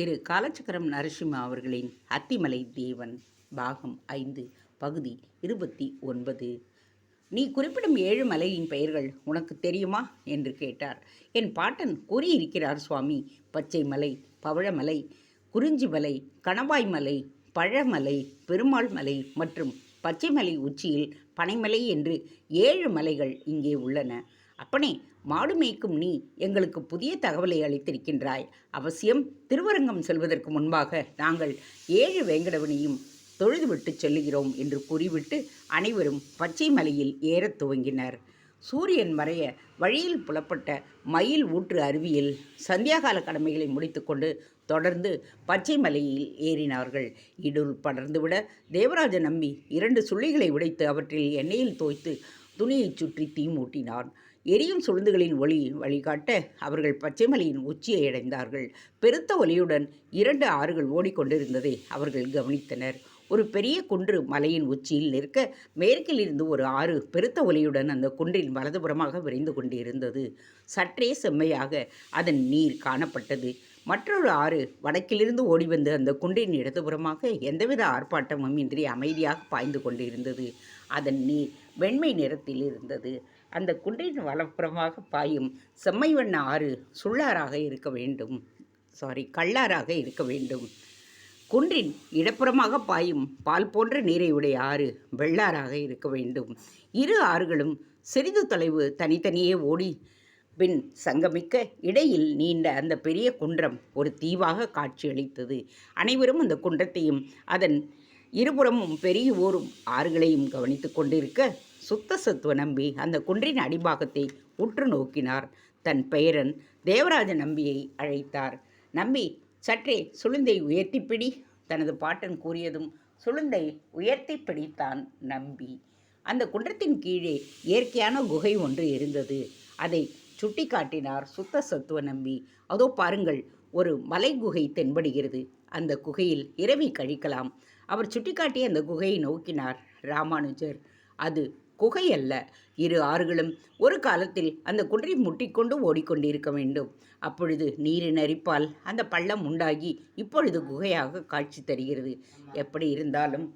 திரு காலச்சக்கரம் நரசிம்மா அவர்களின் அத்திமலை தேவன் பாகம் ஐந்து பகுதி இருபத்தி ஒன்பது. நீ குறிப்பிடும் ஏழு மலையின் பெயர்கள் உனக்கு தெரியுமா? என்று கேட்டார். என் பாட்டன் கூறியிருக்கிறார் சுவாமி. பச்சை மலை பவழமலை குறிஞ்சி மலை கணவாய் மலை பழமலை பெருமாள் மலை மற்றும் பச்சைமலை உச்சியில் பனைமலை என்று ஏழு மலைகள் இங்கே உள்ளன. அப்பனே மாடு மேய்க்கும் நீ எங்களுக்கு புதிய தகவலை அளித்திருக்கின்றாய். அவசியம் திருவரங்கம் செல்வதற்கு முன்பாக நாங்கள் ஏழு வேங்கடவனையும் தொழுதுவிட்டு செல்லுகிறோம் என்று கூறிவிட்டு அனைவரும் பச்சை மலையில் ஏறத் துவங்கினர். சூரியன் மறைய வழியில் புலப்பட்ட மயில் ஊற்று அருவியில் சந்தியாகால கடமைகளை முடித்துக்கொண்டு தொடர்ந்து பச்சை மலையில் ஏறினார்கள். இடூர் படர்ந்துவிட தேவராஜ நம்பி இரண்டு சுள்ளிகளை உடைத்து அவற்றில் எண்ணெயில் தோய்த்து துணியைச் சுற்றி தீ மூட்டினான். எரியும் சுளுந்துகளின் ஒளி வழிகாட்ட அவர்கள் பச்சைமலையின் உச்சியை அடைந்தார்கள். பெருத்த ஒலியுடன் இரண்டு ஆறுகள் ஓடிக்கொண்டிருந்ததை அவர்கள் கவனித்தனர். ஒரு பெரிய குன்று மலையின் உச்சியில் நிற்க மேற்கிலிருந்து ஒரு ஆறு பெருத்த ஒலியுடன் அந்த குன்றின் வலதுபுறமாக விரைந்து கொண்டிருந்தது. சற்றே செம்மையாக அதன் நீர் காணப்பட்டது. மற்றொரு ஆறு வடக்கிலிருந்து ஓடி வந்து அந்த குன்றின் இடதுபுறமாக எந்தவித ஆர்ப்பாட்டமும் இன்றி அமைதியாக பாய்ந்து கொண்டிருந்தது. அதன் நீர் வெண்மை நிறத்தில் இருந்தது. அந்த குன்றின் வலப்புறமாக பாயும் செம்மை வண்ண ஆறு சுள்ளாராக இருக்க வேண்டும். சாரி கல்லாராக இருக்க வேண்டும். குன்றின் இடப்புறமாக பாயும் பால் போன்ற நீரை உடைய ஆறு வெள்ளாராக இருக்க வேண்டும். இரு ஆறுகளும் சிறிது தொலைவு தனித்தனியே ஓடி பின் சங்கமிக்க இடையில் நீண்ட அந்த பெரிய குன்றம் ஒரு தீவாக காட்சியளித்தது. அனைவரும் அந்த குன்றத்தையும் அதன் இருபுறமும் பெரிய ஊரும் ஆறுகளையும் கவனித்து கொண்டிருக்க சுத்த சத்துவ நம்பி அந்த குன்றின் அடிபாகத்தை உற்று நோக்கினார். தன் பெயரன் தேவராஜ நம்பியை அழைத்தார். நம்பி சற்றே சுளுந்தை உயர்த்தி பிடி. தனது பாட்டன் கூறியதும் சுளுந்தை உயர்த்தி பிடித்தான் நம்பி. அந்த குன்றத்தின் கீழே இயற்கையான குகை ஒன்று இருந்தது. அதை சுட்டி காட்டினார் சுத்த சத்துவ நம்பி. அதோ பாருங்கள் ஒரு மலை குகை தென்படுகிறது. அந்த குகையில் இரவி கழிக்கலாம். அவர் சுட்டிக்காட்டி அந்த குகையை நோக்கினார் ராமானுஜர். அது குகை அல்ல இரு ஆறுகளும் ஒரு காலத்தில் அந்த குன்றை முட்டிக்கொண்டு ஓடிக்கொண்டிருக்க வேண்டும். அப்பொழுது நீரின் அரிப்பால் அந்த பள்ளம் உண்டாகி இப்பொழுது குகையாக காட்சி தருகிறது. எப்படி இருந்தாலும்